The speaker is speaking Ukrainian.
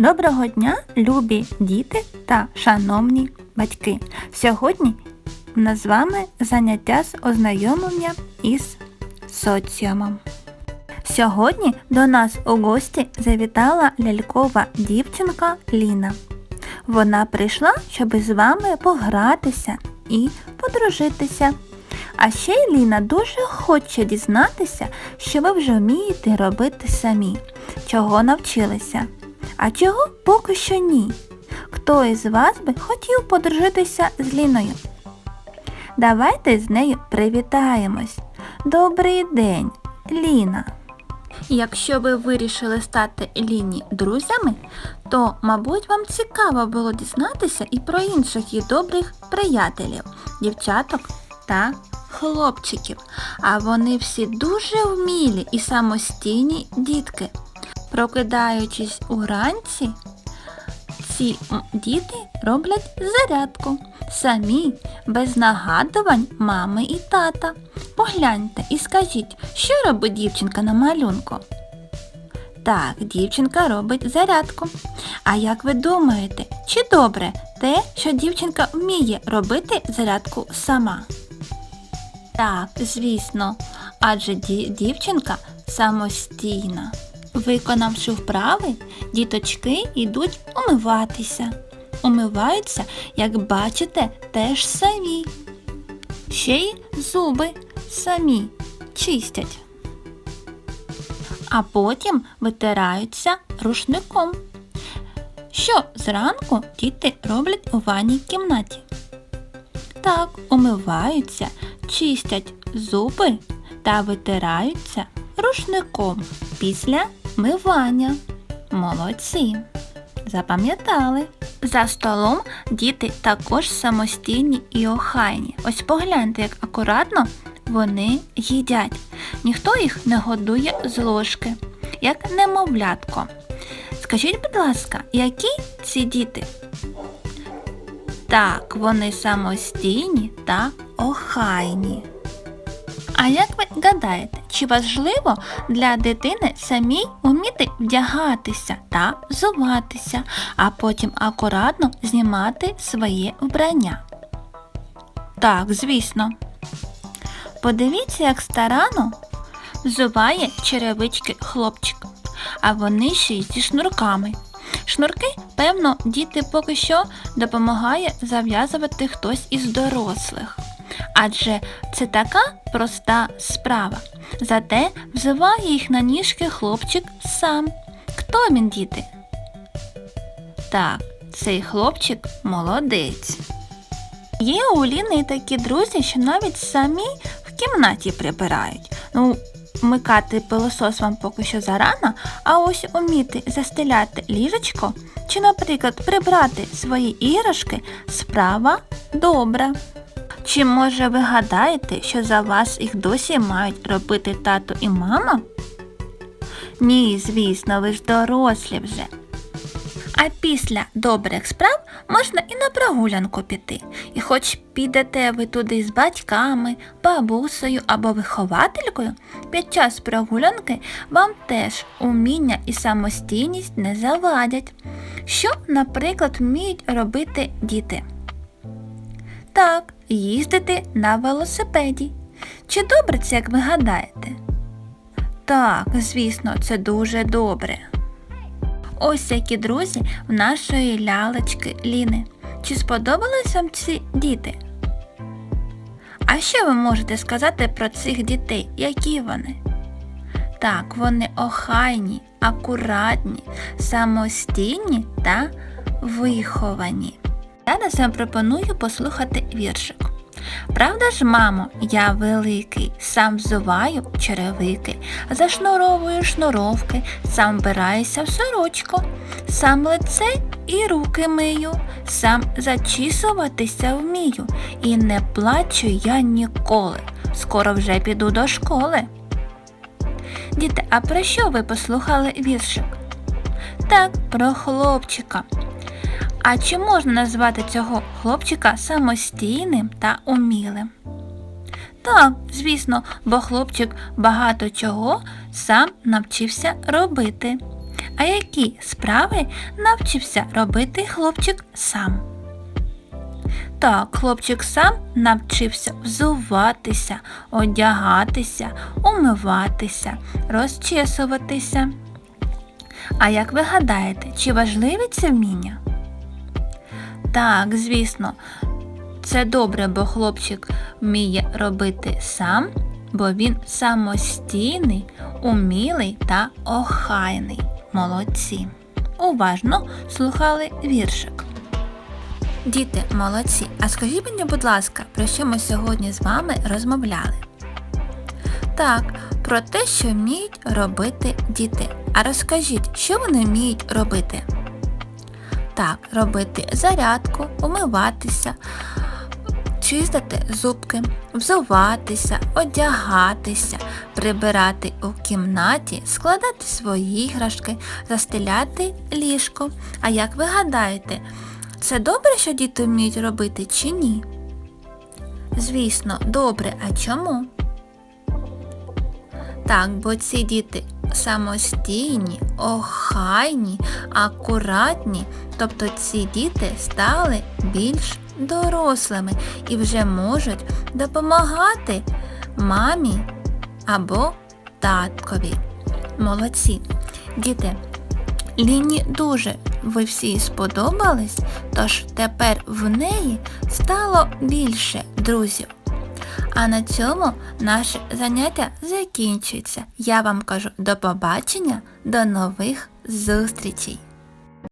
Доброго дня, любі діти та шановні батьки. Сьогодні у нас з вами заняття з ознайомлення із соціумом. Сьогодні до нас у гості завітала лялькова дівчинка Ліна. Вона прийшла, щоб з вами погратися і подружитися. А ще й Ліна дуже хоче дізнатися, що ви вже вмієте робити самі, чого навчилися. А чого поки що ні. Хто із вас би хотів подружитися з Ліною? Давайте з нею привітаємось. Добрий день, Ліна. Якщо ви вирішили стати Ліні друзями, то, мабуть, вам цікаво було дізнатися і про інших її добрих приятелів, дівчаток та хлопчиків. А вони всі дуже вмілі і самостійні дітки. Прокидаючись уранці, ці діти роблять зарядку. Самі, без нагадувань мами і тата. Погляньте і скажіть, що робить дівчинка на малюнку? Так, дівчинка робить зарядку. А як ви думаєте, чи добре те, що дівчинка вміє робити зарядку сама? Так, звісно, адже дівчинка самостійна. Виконавши вправи, діточки йдуть умиватися. Умиваються, як бачите, теж самі. Ще й зуби самі чистять. А потім витираються рушником. Що зранку діти роблять у ванній кімнаті? Так, умиваються, чистять зуби та витираються рушником після мивання. Молодці! Запам'ятали. За столом діти також самостійні і охайні. Ось погляньте, як акуратно вони їдять. Ніхто їх не годує з ложки, як немовлятко. Скажіть, будь ласка, які ці діти? Так, вони самостійні та охайні. А як ви гадаєте, чи важливо для дитини самій вміти вдягатися та взуватися, а потім акуратно знімати своє вбрання? Так, звісно. Подивіться, як старано взуває черевички хлопчик, а вони ще й зі шнурками. Шнурки, певно, діти поки що допомагає зав'язувати хтось із дорослих. Адже це така проста справа. Зате взиває їх на ніжки хлопчик сам. Хто він, діти? Так, цей хлопчик молодець. Є у Ліни такі друзі, що навіть самі в кімнаті прибирають. Ну, вмикати пилосос вам поки що зарано, а ось уміти застеляти ліжечко чи, наприклад, прибрати свої іграшки справа добра. Чи може ви гадаєте, що за вас їх досі мають робити тато і мама? Ні, звісно, ви ж дорослі вже. А після добрих справ можна і на прогулянку піти. І хоч підете ви туди з батьками, бабусею або вихователькою, під час прогулянки вам теж уміння і самостійність не завадять. Що, наприклад, вміють робити діти? Так, їздити на велосипеді. Чи добре це, як ви гадаєте? Так, звісно, це дуже добре. Ось які друзі в нашої лялечки Ліни. Чи сподобались вам ці діти? А що ви можете сказати про цих дітей? Які вони? Так, вони охайні, акуратні, самостійні та виховані. Зараз я пропоную послухати віршик. Правда ж, мамо, я великий, сам взуваю черевики, зашнуровую шнуровки, сам вбираюся в сорочку, сам лице і руки мию, сам зачісуватися вмію, і не плачу я ніколи. Скоро вже піду до школи. Діти, а про що ви послухали віршик? Так, про хлопчика. А чи можна назвати цього хлопчика самостійним та умілим? Так, звісно, бо хлопчик багато чого сам навчився робити. а які справи навчився робити хлопчик сам? Так, хлопчик сам навчився взуватися, одягатися, умиватися, розчесуватися. А як ви гадаєте, чи важливі ці вміння? Так, звісно, це добре, бо хлопчик вміє робити сам, бо він самостійний, умілий та охайний. Молодці. Уважно слухали віршик. Діти, молодці, а скажіть мені, будь ласка, про що ми сьогодні з вами розмовляли? Так, про те, що вміють робити діти. А розкажіть, що вони вміють робити? Так, робити зарядку, умиватися, чистити зубки, взуватися, одягатися, прибирати у кімнаті, складати свої іграшки, застеляти ліжко. А як ви гадаєте, це добре, що діти вміють робити чи ні? Звісно, добре, а чому? Так, бо ці діти самостійні, охайні, акуратні, тобто ці діти стали більш дорослими і вже можуть допомагати мамі або таткові. Молодці. Діти, Ліні дуже ви всі сподобались, тож тепер в неї стало більше друзів. А на цьому наше заняття закінчується. Я вам кажу до побачення, до нових зустрічей!